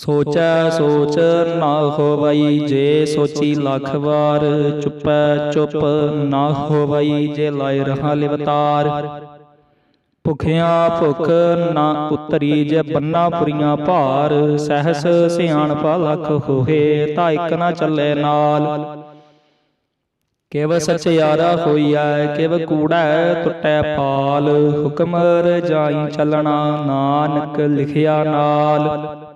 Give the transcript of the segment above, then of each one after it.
ਸੋਚੈ ਸੋਚ ਨਾ ਹੋਵਈ, ਜੇ ਸੋਚੀ ਲੱਖ ਵਾਰ ਚੁੱਪੈ, ਚੁੱਪ ਨਾ ਹੋਵਈ, ਜੇ ਲਾਇ ਰਹਾ ਲਿਵਤਾਰ ਭੁਖਿਆ ਭੁਖ ਨਾ ਉਤਰੀ, ਜੇ ਬੰਨਾ ਪੁਰੀਆਂ ਭਾਰ, ਸਹਸ ਸਿਆਣਪਾ ਲੱਖ ਹੋਏ ਤਾਂ ਇੱਕ ਨਾ ਚੱਲੇ ਨਾਲ। ਕਿਵ ਸਚਿਆਰਾ ਹੋਈਐ, ਕਿਵ ਕੂੜਾ ਟੁੱਟੈ ਪਾਲ, ਹੁਕਮ ਰਜਾਈ ਚੱਲਣਾ ਨਾਨਕ ਲਿਖਿਆ ਨਾਲ।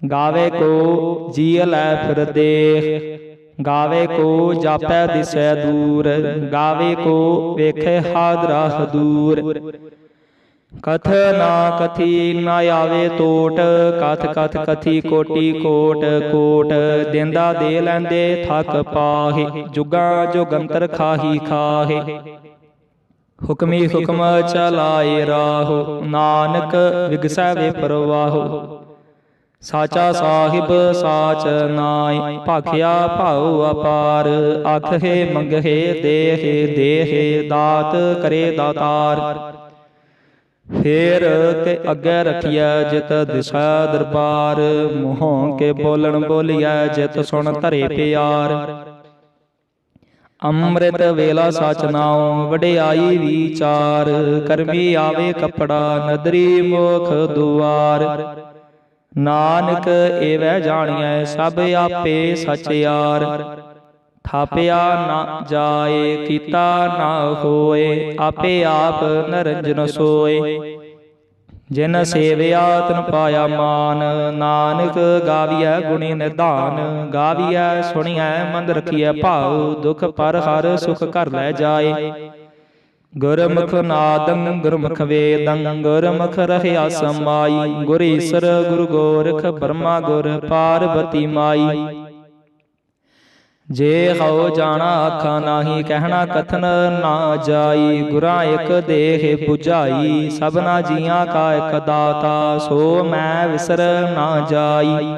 ਗਾਵੇ ਕੋ ਜੀ ਲੈ ਫਿਰ ਦੇਖ। ਗਾਵੇ ਕੋ ਜਾਪੈ ਦਿਸੈ ਦੂਰ। ਗਾਵੇ ਕੋ ਵੇਖੇ ਹਾਦਰਾ ਹਦੂਰ। ਕਥ ਨਾ ਕਥੀ ਨਾ ਆਵੇ ਟੋਟ ਕਥ ਕਥ ਕਥੀ ਕੋਟੀ ਕੋਟ ਕੋਟ। ਦਿੰਦਾ ਦੇ ਲੈਂਦੇ ਥਕ ਪਾਹੇ। ਜੁਗਾ ਜੁਗੰਤਰ ਖਾਹੀ ਖਾਹੇ। ਹੁਕਮੀ ਹੁਕਮ ਚਲਾਏ ਰਾਹੋ। ਨਾਨਕ ਵਿਗਸੈ ਵੇ ਪਰਵਾਹੋ। ਸਾਚਾ ਸਾਹਿਬ, ਸਾਚ ਨਾਇ ਭਾਖਿਆ ਭਾਉ ਅਪਾਰ। ਆਖੇ, ਮੰਗਹੇ, ਦੇਹਿ ਦੇਹਿ, ਦਾਤ ਕਰੇ ਦਾਤਾਰ। ਫੇਰ ਕੇ ਅੱਗੇ ਰਖਿਆ ਜਿਤ ਦਿਸ਼ਾ ਦਰਬਾਰ। ਮੂੰਹੋਂ ਕੇ ਬੋਲਣ ਬੋਲਿਆ ਜਿਤ ਸੁਣ ਧਰੇ ਪਿਆਰ। ਅੰਮ੍ਰਿਤ ਵੇਲਾ ਸਚ ਨਾਉ, ਵਡਿਆਈ ਵਿਚਾਰ। ਕਰਮੀ ਆਵੇ ਕਪੜਾ, ਨਦਰੀ ਮੋਖ ਦੁਆਰ। ਨਾਨਕ ਏਵੈ ਜਾਣੀਐ ਸਭ ਆਪੇ ਸਚਿਆਰ ਥਾਪਿਆ ਨਾ ਜਾਏ ਕੀਤਾ ਨਾ ਹੋਏ ਆਪੇ ਆਪ ਨਰੰਜਨ ਸੋਏ। ਜਿਨ ਸੇਵਿਆ ਤਨ ਪਾਇਆ ਮਾਨ। ਨਾਨਕ ਗਾਵੀਐ ਗੁਣੀ ਨਿਧਾਨ। ਗਾਵੀਐ ਸੁਣੀਐ ਮੰਦ ਰਖੀਐ ਭਾਉ। ਦੁਖ ਪਰ ਹਰ ਸੁਖ ਕਰ ਲੈ ਜਾਏ। ਗੁਰਮੁਖ ਨਾਦੰ ਗੁਰਮੁਖ ਵੇਦੰ ਗੁਰਮੁਖ ਰਹਿਆ ਸਮਾਈ ਗੁਰ ਈਸਰ ਗੁਰ ਗੋਰਖ ਬ੍ਰਹਮਾ ਗੁਰ ਪਾਰਵਤੀ ਮਾਈ ਜੇ ਹਉ ਜਾਣਾ ਆਖਾਂ ਨਾਹੀ, ਕਹਿਣਾ ਕਥਨ ਨਾ ਜਾਈ, ਗੁਰਾਂ ਇਕ ਦੇਹ 부ਝਾਈ, ਸਭਨਾ ਜੀਆਂ ਕਾ ਇਕ ਦਾਤਾ, ਸੋ ਮੈਂ ਵਿਸਰ ਨਾ ਜਾਈ।